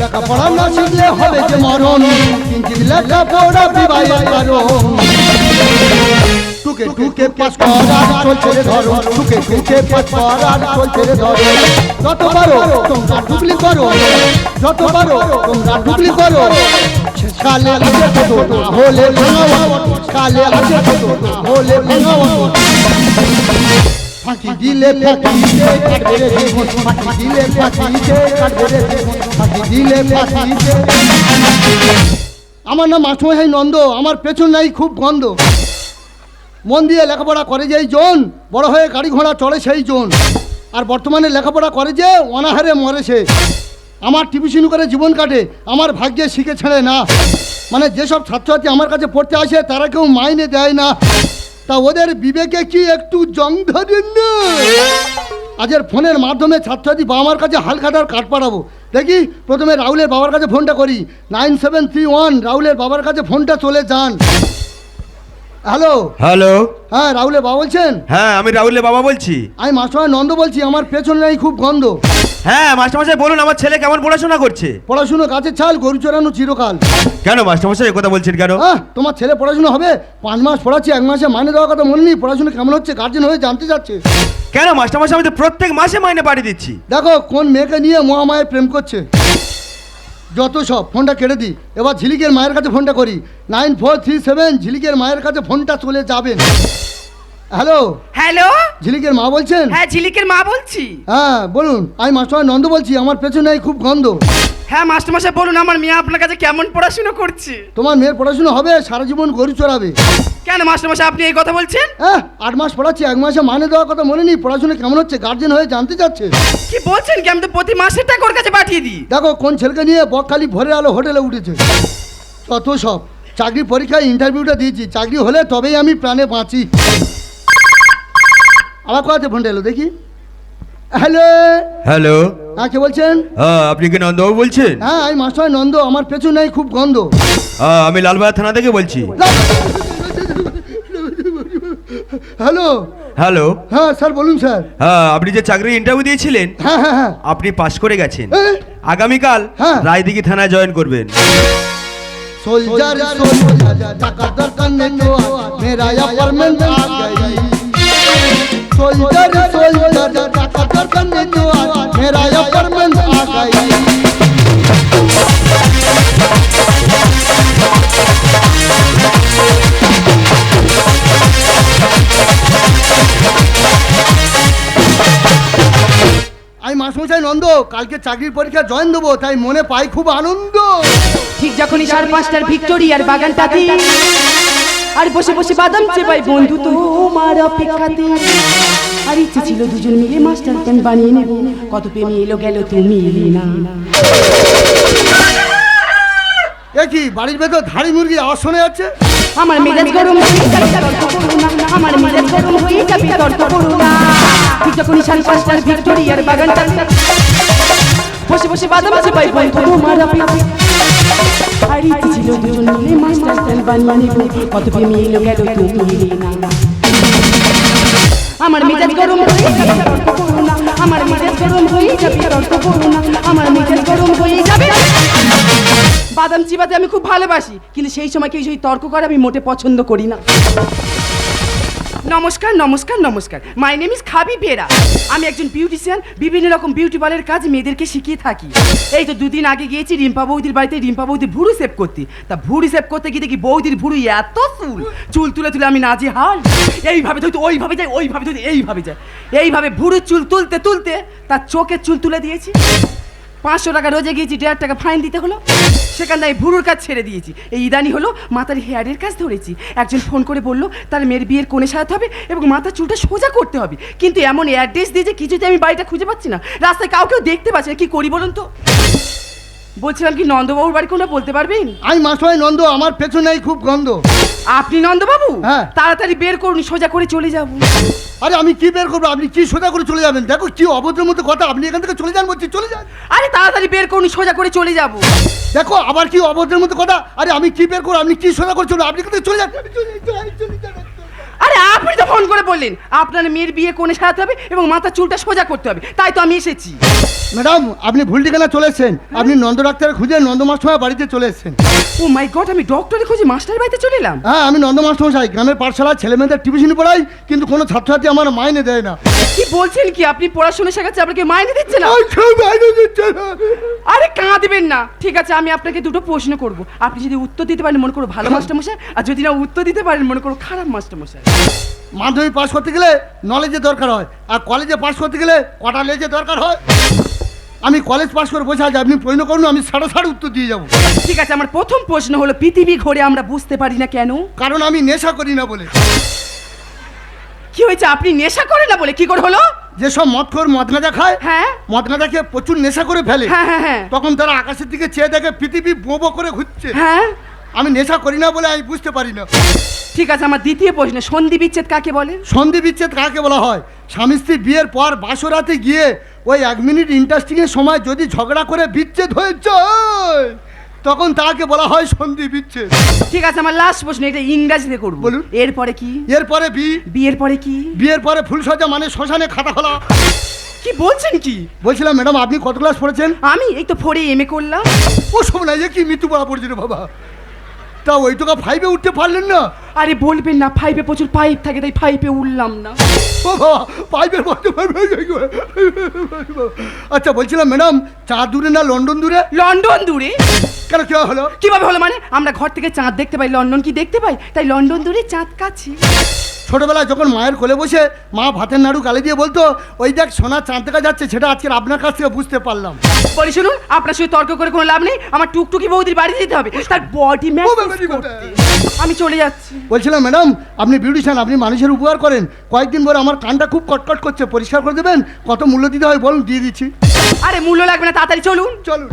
লেখাপড়া না শিখলে হবে যে মরণ। কিঞ্চিত লেখাপড়া বিবাহের কারণ। টুকে টুকে পাস করার চলছে রে ধরো টুকে টুকে পাস করার চলছে রে ধরো যত পারো তোমরা ডুবলি করো। যত পারো তোমরা ডুবলি করো। কালে আছে না হলে ভাঙাও কালে আছে না হলে ভাঙাও আমার নাম মাসমশাই নন্দ, আমার পেছন নাই খুব গন্ধ। মন দিয়ে লেখাপড়া করে যেই জন, বড় হয়ে গাড়ি ঘোড়া চড়ে সেই জন। আর বর্তমানে লেখাপড়া করে যে অনাহারে মরে সে। আমার টিউশন করে জীবন কাটে, আমার ভাগ্যে শিখে ছেড়ে না। মানে যেসব ছাত্রছাত্রী আমার কাছে পড়তে আসে, তারা কেউ মাইনে দেয় না। তা ওদের বিবেকে কি একটু জং ধরেন না? আজের ফোনের মাধ্যমে ছাত্রছাত্রী বাবা মার কাছে হালখাতার কাঠ পাঠাবো। দেখি প্রথমে রাহুলের বাবার কাছে ফোনটা করি। নাইন সেভেন থ্রি ওয়ান রাহুলের বাবার কাছে ফোনটা চলে যান। হ্যালো? হ্যালো? হ্যাঁ রাহুলের বাবা বলছেন? হ্যাঁ আমি রাহুলের বাবা বলছি। আমি মাস্টার নন্দ বলছি আমার পেছনে নাই খুব গন্ধ। হ্যাঁ মাস্টারমশাই বলুন আমার ছেলে কেমন পড়াশোনা করছে? পড়াশুনো গাছের ছাল গরু চড়ানো চিরকাল। কেন মাস্টারমশাই কথা বলছেন কেন? হ্যাঁ তোমার ছেলে পড়াশুনো হবে পাঁচ মাস পড়াচ্ছি এক মাসে মাইনে দেওয়ার কথা মনে নেই পড়াশুনো কেমন হচ্ছে গার্জেন হয়ে জানতে যাচ্ছে কেন মাস্টারমশাই আমি তো প্রত্যেক মাসে মাইনে পাঠিয়ে দিচ্ছি। দেখো কোন মেয়েকে নিয়ে মহামায়ে প্রেম করছে। যত সব ফোনটা কেটে দিই। এবার ঝিলিকের মায়ের কাছে ফোনটা করি। নাইন ফোর থ্রি সেভেন ঝিলিকের মায়ের কাছে ফোনটা চলে যাবেন হ্যালো? হ্যালো? ঝিলিকের মা বলছেন? হ্যাঁ ঝিলিকের মা বলছি। হ্যাঁ বলুন। আমি মাস্টার নন্দ বলছি আমার পেছনে খুব গন্ধ। হ্যাঁ মাস্টারমশাই বলুন আমার মেয়ে আপনার কাছে কেমন পড়াশোনা করছে? তোমার মেয়ের পড়াশুনো হবে সারা জীবন গরু চড়াবে। কেন মাস্টারমশাই আপনি এই কথা বলছেন? হ্যাঁ আট মাস পড়াচ্ছি এক মাসে মানে দেওয়ার কথা মনে নেই পড়াশোনা কেমন হচ্ছে গার্জেন হয়ে জানতে চাচ্ছে। কি বলছেন কি? আমি তো প্রতি মাসের টাকা ওর কাছে পাঠিয়ে দিই। দেখো কোন ছেলেকে নিয়ে বকখালি ভোরের আলো হোটেলে উঠেছে। কত সব। চাকরি পরীক্ষায় ইন্টারভিউটা দিয়েছি চাকরি হলে তবেই আমি প্রাণে বাঁচি। আমার কথা ফোনটা এলো দেখি। হ্যালো? হ্যালো? হ্যাঁ কে বলছেন? হ্যাঁ আপনি কি নন্দবাবু বলছেন? হ্যাঁ আমি মাস্টার নন্দ আমার পেছনে খুব গন্ধ। হ্যাঁ আমি লালবাজার থানা থেকে বলছি। হ্যালো? হ্যালো? হ্যাঁ স্যার বলুন স্যার। হ্যাঁ আপনি যে চাকরি ইন্টারভিউ দিয়েছিলেন হ্যাঁ হ্যাঁ হ্যাঁ। আপনি পাস করে গেছেন। আগামীকাল হ্যাঁ। রায়দিঘি থানায় জয়েন করবেন। সোলজার সোলজার টাকা দরকার নেই মেরা অ্যাপার্টমেন্ট আ গই सोल्जर सोल्जर टका करने को मेरा अपार्टमेंट आ गई আমি মাসমশাই নন্দ কালকে চাকরির পরীক্ষা জয়েন দেবো তাই মনে পাই খুব আনন্দ ঠিক যখনই সাড়ে পাঁচটার ভিক্টোরিয়ার বাগানটাতে আর বসে বসে বাদাম চেপাই বন্ধু তোমার অপেক্ষাতে। আর ইচ্ছে ছিল দুজন মিলে মাস্টার প্ল্যান বানিয়ে নেব। কত প্রেমী এলো গেল তুমি এলে না। এ কি বাড়ির ভেতর ধাড়ি মুরগি আওয়াজ শোনা যাচ্ছে? আমার মেজাজ গরম হয়ে যাবে আমার মেজাজ গরম হয়ে যাবে তর্ক করো না। ঠিক যখনই সাড়ে পাঁচটার ভিক্টোরিয়ার বসে বসে বাদাম চেপাই বন্ধু তোমার আর ইচ্ছে ছিল দুজন মিলে মাস্টার প্ল্যান বানিয়ে নেব কত প্রেমী এলো গেল তুমি এলে না আমার মেজাজ গরম হয়ে যাবে আমার মেজাজ গরম হয়ে যাবে আমার মেজাজ গরম হয়ে যাবে। বাদাম চিবাতে আমি খুব ভালোবাসি, কিন্তু সেই সময় কেউ যদি তর্ক করে, আমি মোটে পছন্দ করি না। নমস্কার নমস্কার নমস্কার। মাই নেম ইজ খাবি বেরা আমি একজন বিউটিশিয়ান বিভিন্ন রকম বিউটি পার্লারের কাজ মেয়েদেরকে শিখিয়ে থাকি। এই তো দুদিন আগে গিয়েছি রিম্পা বৌদির বাড়িতে, রিম্পা বৌদির ভুরু সেভ করতে। তা ভুরু সেভ করতে গিয়ে দেখি বৌদির ভুরু এত চুল চুল তুলে তুলে আমি নাজে হাল। এইভাবে ধরতে ওইভাবে যাই ওইভাবে ধরতে এইভাবে যাই এইভাবে ভুরু চুল তুলতে তুলতে তার চোখের চুল তুলে দিয়েছি। পাঁচশো টাকা রোজে গিয়েছি, দেড় টাকা ফাইন দিতে হলো। সেখান আমি ভুরুর কাজ ছেড়ে দিয়েছি। এই ইদানি হলো মাথার হেয়ারের কাজ ধরেছি। একজন ফোন করে বলল, তার মেয়ের বিয়ের কোণে সাজাতে হবে এবং মাথার চুলটা সোজা করতে হবে। কিন্তু এমন অ্যাড্রেস দিয়েছে কিছুতে আমি বাড়িটা খুঁজে পাচ্ছি না। রাস্তায় কাউকেও দেখতে পাচ্ছি না। কী করি বলুন তো? বলছিলাম কি নন্দবাবুর বাড়ি কোনটা বলতে পারবেন? আমি মাসমশাই নন্দ আমার পেছনে নেই খুব গন্ধ। আপনি নন্দবাবু? হ্যাঁ। তাড়াতাড়ি বের করুন সোজা করে চলে যাব। আরে আমি কি বের করব? আপনি কি সোজা করে চলে যাবেন? দেখো কি অভদ্রের মতো কথা আপনি এখান থেকে চলে যান বলছি চলে যান। আরে তাড়াতাড়ি বের করুন সোজা করে চলে যাব। দেখো আবার কি অভদ্রের মতো কথা? আরে আমি কি বের করব? আপনি কি সোজা করে চলে আপনি এখান থেকে চলে যান। চলে চলে যান, চলে যান। আরে আপনি তো ফোন করে বললেন আপনার মেয়ের বিয়ে কোণে সাজাতে হবে এবং মাথার চুলটা সোজা করতে হবে। তাই তো আমি এসেছি। ম্যাডাম আপনি ভুল ঠিকানা চলেছেন আপনি নন্দ ডাক্তার খুঁজে নন্দ মাস্টমশাই বাড়িতে চলে এসেছেন। ও মাই গড আমি ডক্টরে খুঁজে মাস্টার বাড়িতে চলে এলাম? হ্যাঁ আমি নন্দ মাস্টমশাই গ্রামের পাঠশালায় ছেলে মেয়েদের টিউশন পড়াই কিন্তু কোনো ছাত্রছাত্রী আমার মাইনে দেয় না। কি বলছেন কি? আপনি পড়াশোনা শেখাচ্ছে আপনাকে মাইনে দিচ্ছে না? আর কেউ মাইনে দিচ্ছে না। আরে কাঁদবেন না। ঠিক আছে আমি আপনাকে দুটো প্রশ্ন করব। আপনি যদি উত্তর দিতে পারেন মনে করো ভালো মাস্টারমশাই আর যদি না উত্তর দিতে পারেন মনে করো খারাপ মাস্টারমশাই। মাধ্যমিক পাস করতে গেলে নলেজের দরকার হয় আর কলেজে পাস করতে গেলে কটা লেজের দরকার হয়? আমি কলেজ পাশ করে বোঝা আছি আপনি প্রশ্ন করুন আমি সাড়ে সাড়ে উত্তর দিয়ে যাব। ঠিক আছে আমার প্রথম প্রশ্ন হলো পৃথিবী ঘোরে আমরা বুঝতে পারি না কেন? কারণ আমি নেশা করি না বলে। কি হয়েছে আপনি নেশা করেন না বলে? কি করে হলো? যেসব মদখোর মদ গাঁজা খায় হ্যাঁ। মদ গাঁজা খেয়ে প্রচুর নেশা করে ফেলে। হ্যাঁ হ্যাঁ হ্যাঁ। তখন তারা আকাশের দিকে চেয়ে দেখে পৃথিবী বোবো করে ঘুরছে। হ্যাঁ। আমি নেশা করি না বলে আমি বুঝতে পারি না। ঠিক আছে আমার দ্বিতীয় প্রশ্ন সন্ধি বিচ্ছেদ কাকে বলে? সন্ধি বিচ্ছেদ কাকে বলা হয়? স্বামী স্ত্রী বিয়ের পর বাসরাতে গিয়ে ওই এক মিনিট ইন্টারেস্টিং এর সময় যদি ঝগড়া করে বিচ্ছেদ হয়ে যায় তখন তাকে বলা হয় সন্ধি বিচ্ছেদ। ঠিক আছে আমার লাস্ট প্রশ্ন এটা ইংরাজিতে করব। বলুন। এরপরে কি? এরপরে বি। বিয়ের পরে কি? বিয়ের পরে ফুলসজ্জা মানে শ্মশানে খাতা খোলা। কি বলছেন কি? বলছিলাম ম্যাডাম আপনি কত ক্লাস পড়েছেন? আমি এই তো ফোরে এম এ করলাম। ও সব না কি মৃত্যু পড়া পড়ছে রে বাবা। তা ওই টোকা ফাইভে উঠতে পারলেন না। আরে বলবেন না ফাইভে প্রচুর পাইপ থাকে, তাই ফাইভে উঠলাম না। ও বাবা পাইপের আচ্ছা বলছিলাম ম্যাডাম চা দূরে না লন্ডন দূরে? লন্ডন দূরে? কেন কি হলো? কীভাবে হলো মানে? আমরা ঘর থেকে চাঁদ দেখতে পাই লন্ডন কি দেখতে পাই? তাই লন্ডন দূরে চাঁদ কাছে। ছোটবেলায় যখন মায়ের কোলে বসে মা ভাতের নাড়ু গালি দিয়ে বলতো ওই দেখ সোনা চাঁদ দেখা যাচ্ছে সেটা আজকে আপনার কাছ থেকে বুঝতে পারলাম। বলি শুনুন আপনার সঙ্গে তর্ক করে কোনো লাভ নেই? আমার টুকটুকি বৌদির বাড়ি যেতে হবে। তার বডি বাবা। আমি চলে যাচ্ছি। বলছিলাম ম্যাডাম আপনি বিউটিশিয়ান আপনি মানুষের উপকার করেন। কয়েকদিন পরে আমার কানটা খুব কটকট করছে। পরিষ্কার করে দেবেন? কত মূল্য দিতে হয় বলুন দিয়ে দিচ্ছি। আরে মূল্য লাগবে না তাড়াতাড়ি চলুন। চলুন।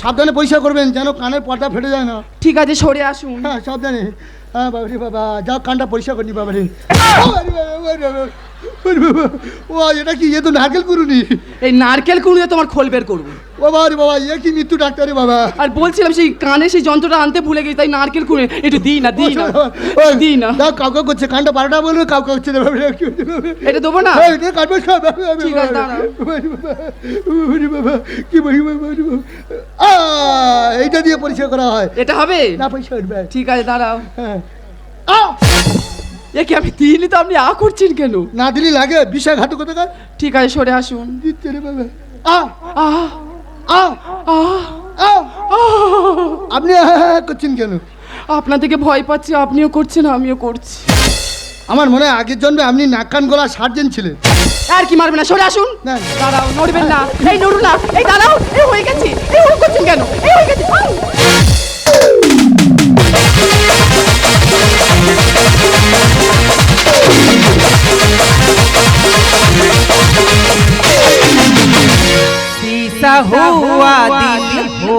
সাবধানে পরিষ্কার করবেন যেন কানের পর্দা ফেটে যায় না। ঠিক আছে সরে আসুন। হ্যাঁ সাবধানে। হ্যাঁ বাবারি বাবা যাও কানটা পরিষ্কার করিনি বাবারি। ও এটা কি এ তো নারকেল কুরুনি এই নারকেল কুড়িয়ে তোমার খোল বের করব। ও বাবারি বাবা এ কি মৃত্যু ডাক্তারে বাবা। আর বলছিলাম সেই কানে সেই যন্ত্রটা আনতে ভুলে গেছি তাই নারকেল কুড়ে একটু দিই না দিই না দিই না। দাও কাউকে করছে কানটা বারোটা বলবে না বাবারি, হচ্ছে এটা দেবো না? এটা কাটবে সব, বাবা, বাবা, ঠিক আছে, দাঁড়াও। বাবা, কি বলি বাবা, আহ, এইটা দিয়ে পরিষ্কার করা হয়। এটা হবে? না পয়সা উঠবে ঠিক আছে দাঁড়াও। হ্যাঁ! এ কি আমি দিইনি তো আপনি আ করছেন কেন? না দিলি লাগে বিশ্বাসঘাতকতাকার ঠিক আছে সরে আসুন। দিচ্ছে রে বাবা। আহ আহ আহ আহ আহ। আপনি হ্যাঁ হ্যাঁ করছেন কেন? আপনার থেকে ভয় পাচ্ছি আপনিও করছেন আমিও করছি। আমার মনে হয় আগের জন্মে আপনি নাক কান গলা সার্জেন ছিলেন। আর কি মারবে না সরে আসুন। না। দাঁড়াও নড়বেন না। এই নড়ুন না। এই দাঁড়াও এই হয়ে গেছি। এই হুড় করছেন কেন? এই হয়ে গেছি আউ! हुआ दिल हो।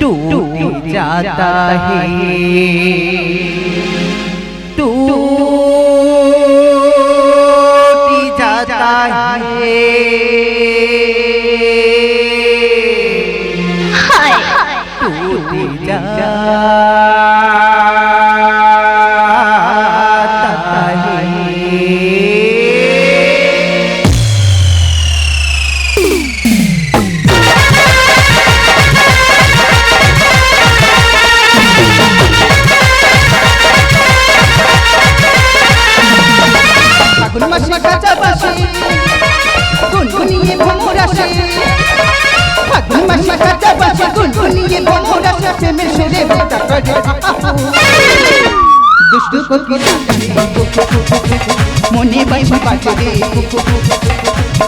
टूट जाता है। মনে বাসি বাজে রে।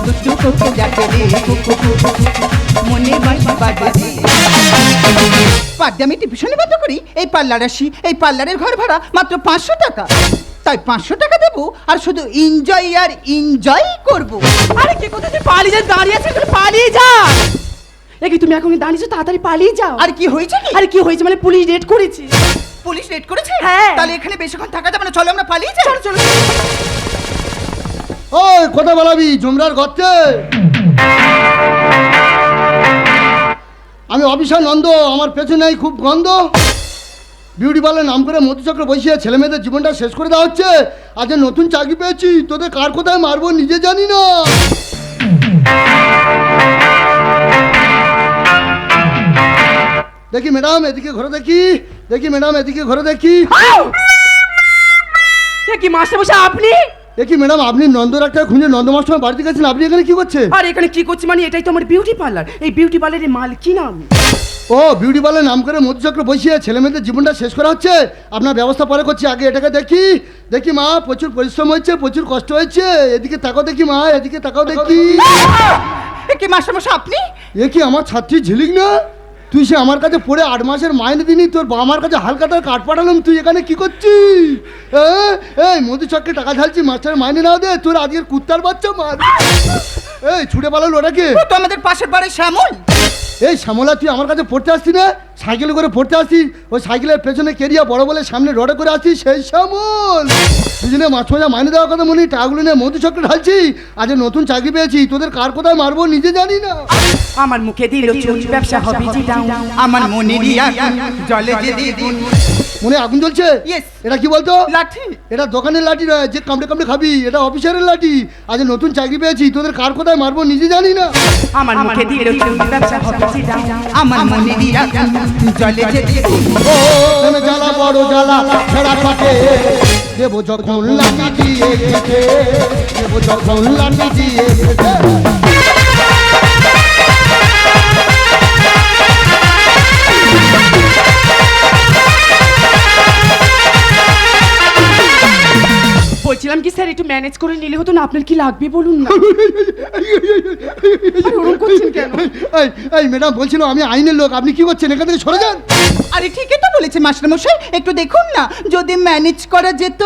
দুষ্টু কোকিল যাকে রে। মনে বাসি বাজে রে। পার্টি আমি টিউশনে বন্ধ করি। এই পার্লার আসি। এই পার্লারের ঘর ভাড়া মাত্র পাঁচশো টাকা। তাই পাঁচশো টাকা দেবো আর শুধু এনজয় আর এনজয় করব। আরে কে কোথায় তুই পালিয়ে যা? দাঁড়িয়ে আছে তুই পালিয়ে যা। এ কি তুমি এখন দাঁড়িয়েছো তাড়াতাড়ি পালিয়ে যাও। আর কি হয়েছে আরে কি হয়েছে মানে পুলিশ রেড করেছে। পুলিশ রেড করেছে? হ্যাঁ। তাহলে এখানে বেশিক্ষণ থাকা যাবে না। চলো আমরা পালিয়ে যাই। চলো চলো। ওই কথা বলাবি জমরার গর্তে আমি অবিশা নন্দ আমার পেছনেই খুব গন্ধ। বিউটি পার্লার নাম করে মধুচক্র বসিয়ে ছেলে মেয়েদের জীবনটা শেষ করে দেওয়া হচ্ছে। আজ নতুন চাকরি পেয়েছি তোদের কার কোথায় মারবো নিজে জানি না। দেখি ম্যাডাম এদিকে ঘরে দেখি। দেখি ম্যাডাম এদিকে ঘরে দেখি। কি মাস্টার বসে আপনি? দেখি ম্যাডাম আপনি নন্দ ডাক্তার খুঁজে নন্দ মাস্টার বাড়িতে গেছেন আপনি এখানে কি করছেন আর এখানে কি করছি মানে এটাই তো আমার বিউটি পার্লার এই বিউটি পার্লারের মাল কি নাম? ও বিউটি পার্লার নাম করে মধুচক্র বসিয়ে ছেলে মেয়েদের জীবনটা শেষ করা হচ্ছে। আপনার ব্যবস্থা পরে করছি আগে এটাকে দেখি। দেখি মা প্রচুর পরিশ্রম হচ্ছে প্রচুর কষ্ট হয়েছে। এদিকে তাকাও দেখি মা এদিকে তাকাও দেখি। এ কি মাস্টারমশাই আপনি? এ কি আমার ছাত্রী ঝিলিক না? তুই সে আমার কাছে পড়ে আট মাসের মাইনে দিনি তোর বা আমার কাছে হালকাটার কাঠ পাঠালাম তুই এখানে কি করছিস? এই মধু মধুচক্রে টাকা ঢালছি মাস্টারের মাইনে না দে তোর আজকের কুত্তার বাচ্চা মার। এই ছুটে পালালো ওটাকে। তো আমাদের পাশের বাড়ির শ্যামল। এই শ্যামলা তুই আমার কাছে পড়তে আসছি না? সাইকেলে করে পড়তে আসছিস ওই সাইকেলের পেছনে কেরিয়া বড় বলে সামনে রডে করে আসছিস সেই শ্যামল। দুজনে মাছ ভাজা মাইনে দেওয়ার কথা মনে টাকাগুলো নিয়ে মধু চক্র ঢালছি আজ নতুন চাকরি পেয়েছি তোদের কার কোথায় মারবো নিজে জানি না। আমার মুখে দিল চুন ব্যবসা হবে আমার মনে জলে মনে আগুন জ্বলছে. এটা কি বলতো? লাঠি। এটা দোকানের লাঠি নয় যে কামড়ে কামড়ে খাবি এটা অফিসারের লাঠি। আজ নতুন চাকরি পেয়েছি তোদের কার কোথায় মারবো নিজে জানি না। আমার মুখে দিল চুন ব্যবসা হবে আমার মনে জলে যে দ্বিগুণ ও, প্রেমে জ্বালা, বড় জ্বালা, ছেড়া পাটে দেব যখন লাঠি দিয়ে গেছে দেব যখন লাঠি দিয়ে বলছিলাম কি স্যার একটু ম্যানেজ করে নিলে হতো না আপনার কি লাগবে বলুন না? আরে ওরকম করছেন কেন? এই এই ম্যাডাম বলছিল আমি আইনের লোক আপনি কি করছেন? এখান থেকে সরে যান। আরে ঠিকই তো বলেছে মাস্টারমশাই একটু দেখুন না যদি ম্যানেজ করা যেত।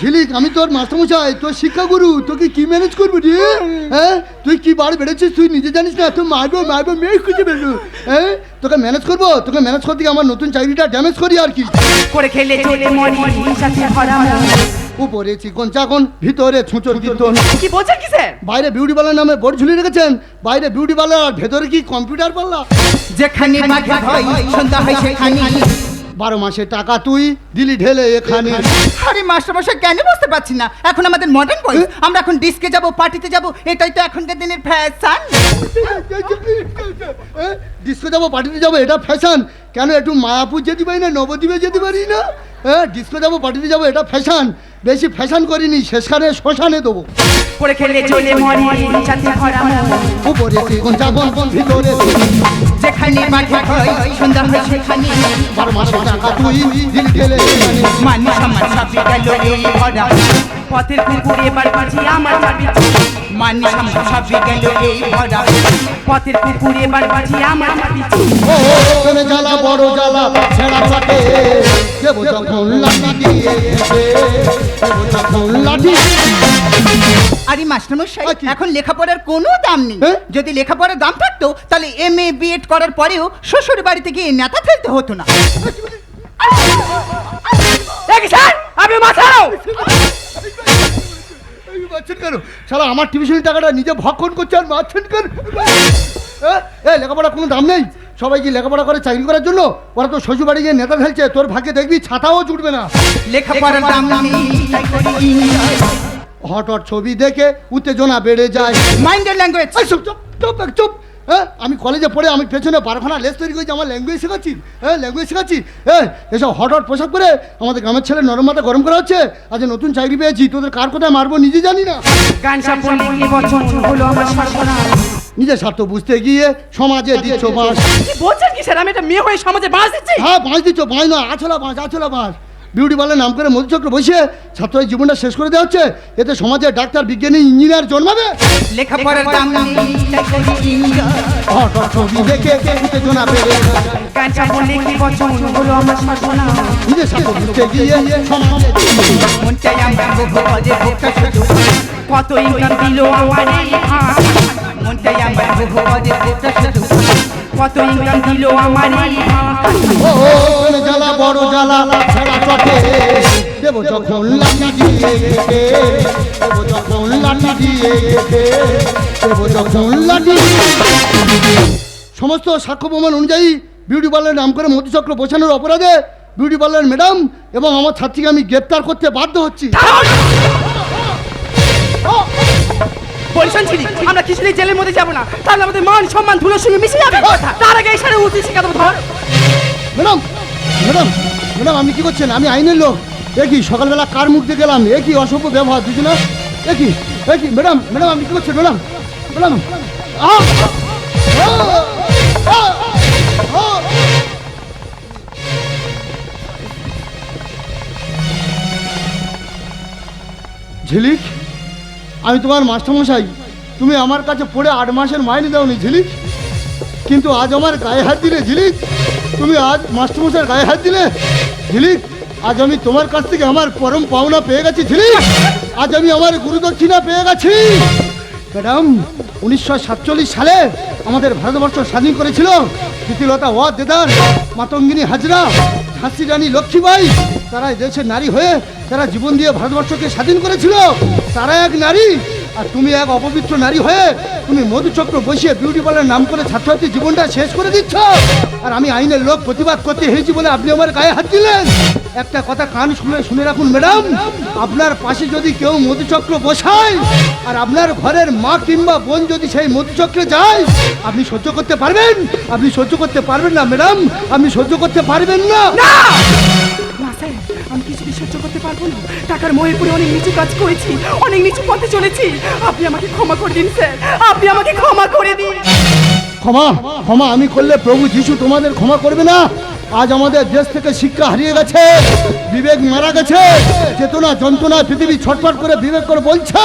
ঝিলিক আমি তোর মাস্টারমশাই তোর শিক্ষাগুরু তোকে কি ম্যানেজ করব রে? হ্যাঁ? তুই কি বাড়ি বেড়েছিস? তুই নিজে জানিস না তুই মারবো মারবো মেয়ে খুঁজে বেরো হ্যাঁ? তোকে ম্যানেজ করব? তোকে ম্যানেজ করতে গিয়ে আমার নতুন চাকরিটা ড্যামেজ করি আর কি। করে খেলে চলে মরি সাথে ভরা মন। উপরে চিকন চাকন ভিতরে ছুঁচোর কীর্তন কি বলছেন কি স্যার? বাইরে বিউটি পার্লার নামে বোর্ড ঝুলিয়ে রেখেছেন বাইরে বিউটি পার্লার আর ভেতরে কি কম্পিউটার পার্লার যেখানে মাঠে ভয় সন্ধ্যা হয় সেখানে। বারো মাসে টাকা তুই দিলি ঢেলে এখানে। আরে মাস্টারমশাই কেন বুঝতে পারছি না? এখন আমাদের মডার্ন বয়স আমরা এখন ডিস্কে যাব পার্টিতে যাব এটাই তো এখনকার দিনের ফ্যাশন ডিস্কো যাব পার্টিতে যাব এটা ফ্যাশন কেন একটু মায়াপুর যেতে পারি না নবদ্বীপে যেতে পারি না? হ্যাঁ ডিস্কো যাব পার্টিতে যাব এটা ফ্যাশন বেশি ফ্যাশন করিনি শেষখানে শ্মশানে দেবো। খেলে চলে মরি সাথে ভরা উপরে ভিতরে যেখানে মাঠে সন্ধ্যা হয় সেখানে। বারো মাসে টাকা তুই দিলি ঢেলে মানুষ আমার সাপে গেল এই ভরা। পথের কুকুর এবার বাজি আমার চাবি। মানুষ আমার সাপে গেল এই ভরা। পথের কুকুর এবার বাজি আমার চাবি। ও প্রেমে জ্বালা বড় জ্বালা ছেঁড়া কাটে দেবো যখন লাঠি দিয়ে দেবো যখন লাঠি আরে মাস্টারমশাই এখন লেখাপড়ার কোনো দাম নেই। হ্যাঁ? যদি লেখাপড়ার দাম থাকতো তাহলে এম এ বিএড করার পরেও শ্বশুর বাড়িতে গিয়ে নেতা ফেলতে হতো না। আপনি মাথাও কেন? সারা আমার টিউশনের টাকাটা নিজে ভক্ষণ করছে আর মারছেন কেন? এ লেখাপড়া কোনো দাম নেই। সবাই কি লেখাপড়া করে চাকরি করার জন্য? ওরা তো শ্বশুর বাড়ি গিয়ে নেতা ফেলছে তোর ভাগ্যে দেখবি ছাতাও জুটবে না। লেখাপড়ার দাম। হট হট ছবি দেখে উত্তেজনা বেড়ে যায়। মাইন্ডের ল্যাঙ্গুয়েজ চুপ চুপ চুপ এক চুপ। হ্যাঁ আমি কলেজে পড়ে আমি পেছনে বারোখানা লেস তৈরি করেছি আমার ল্যাঙ্গুয়েজ শেখাচ্ছি হ্যাঁ ল্যাঙ্গুয়েজ শেখাচ্ছি হ্যাঁ এসব হট হট পোশাক পরে আমাদের গ্রামের ছেলে নরম মাথা গরম করা হচ্ছে আজ নতুন চাকরি পেয়েছি তোদের কার কোথায় মারবো নিজে জানি না। নিজের স্বার্থ বুঝতে গিয়ে সমাজে দিচ্ছ বাঁশ। বলছেন কি স্যার আমি একটা মেয়ে হয়ে সমাজে বাঁচ দিচ্ছি? হ্যাঁ বাঁশ দিচ্ছ বাঁশ না আছলা বাঁশ আছলা বাঁশ। বিউটি পার্লার নাম করে মধুচক্র বসে ছাত্রের জীবনটা শেষ করে দেওয়া হচ্ছে। এতে সমাজে ডাক্তার বিজ্ঞানী ইঞ্জিনিয়ার জন্মাবে। লেখাপড়ার দাম দেখে উত্তেজনা কি হলো আমার শাসনা গিয়ে সমাজে আমার ভোগটা কত ইনকাম দিল আমার ভোগটা কত ইনকাম দিল আমার। ও প্রেমে জ্বালা বড় জ্বালা ছেড়া চটে। দেব যখন লাঠি দিয়ে গেছে দেব যখন লাঠি দিয়ে গেছে দেব যখন লাঠি সমস্ত সাক্ষ্য প্রমাণ অনুযায়ী বিউটি পার্লারের নাম করে মধুচক্র বসানোর অপরাধে বিউটি পার্লার ম্যাডাম এবং আমার ছাত্রীকে আমি গ্রেপ্তার করতে বাধ্য হচ্ছি। পরিশন ছিলি? আমরা কিছুদিন জেলের মধ্যে যাব না। তাহলে আমাদের মান সম্মান ধুলোর সঙ্গে মিশে যাবে। তার আগে এই সারে উচিত শিখা দেবো ধর। ম্যাডাম ম্যাডাম ম্যাডাম, আপনি কি করছেন? আমি আইনের লোক। এ কি, সকালবেলা কার মুখ দিয়ে গেলাম? এ কি, অসভ্য ব্যবহার দুজনে এ কি এ কি, ম্যাডাম ম্যাডাম, আপনি কি করছেন? Madam madam! ঝিলিক? আমি তোমার মাস্টারমশাই, তুমি আমার কাছে পড়ে আট মাসের মাইনে দাওনি ঝিলিক। কিন্তু আজ আমার গায়ে হাত দিলে ঝিলিক। তুমি আজ মাস্টারমশাইয়ের গায়ে হাত দিলে ঝিলিক। আজ আমি তোমার কাছ থেকে আমার পরম পাওনা পেয়ে গেছি ঝিলিক। আজ আমি আমার গুরুদক্ষিণা পেয়ে গেছি। ম্যাডাম, উনিশশো সাতচল্লিশ সালে আমাদের ভারতবর্ষ স্বাধীন করেছিল। প্রীতিলতা ওয়া দেদার, মাতঙ্গিনী হাজরা ঝাঁসি রানী লক্ষ্মীবাই তারা দেশের নারী হয়ে, তারা জীবন দিয়ে ভারতবর্ষকে স্বাধীন করেছিল। তারা এক নারী আর তুমি এক অপবিত্র নারী হয়ে তুমি মধুচক্র বসিয়ে বিউটি পার্লার নাম করে ছাত্রছাত্রীর জীবনটা শেষ করে দিচ্ছ। আর আমি আইনের লোক প্রতিবাদ করতে হয়েছি বলে আপনি আমার গায়ে হাত দিলেন। একটা কথা কান শুনে শুনে রাখুন, ম্যাডাম। আপনার পাশে যদি কেউ মধুচক্র বসায় আর আপনার ঘরের মা কিংবা বোন যদি সেই মধুচক্রে যায়, আপনি সহ্য করতে পারবেন? আপনি সহ্য করতে পারবেন না, ম্যাডাম। আপনি সহ্য করতে পারবেন না! সহ্য করতে পারব না। টাকার মোহে পড়ে অনেক নিচু কাজ করেছি অনেক নিচু পথে চলেছি। আপনি আমাকে ক্ষমা করে দিন স্যার। আপনি আমাকে ক্ষমা করে দিন। ক্ষমা ক্ষমা আমি করলে প্রভু যিশু তোমাদের ক্ষমা করবে না? আজ আমাদের দেশ থেকে শিক্ষা হারিয়ে গেছে বিবেক মারা গেছে চেতনা যন্ত্রণা পৃথিবী ছটফট করে বিবেক করে বলছে।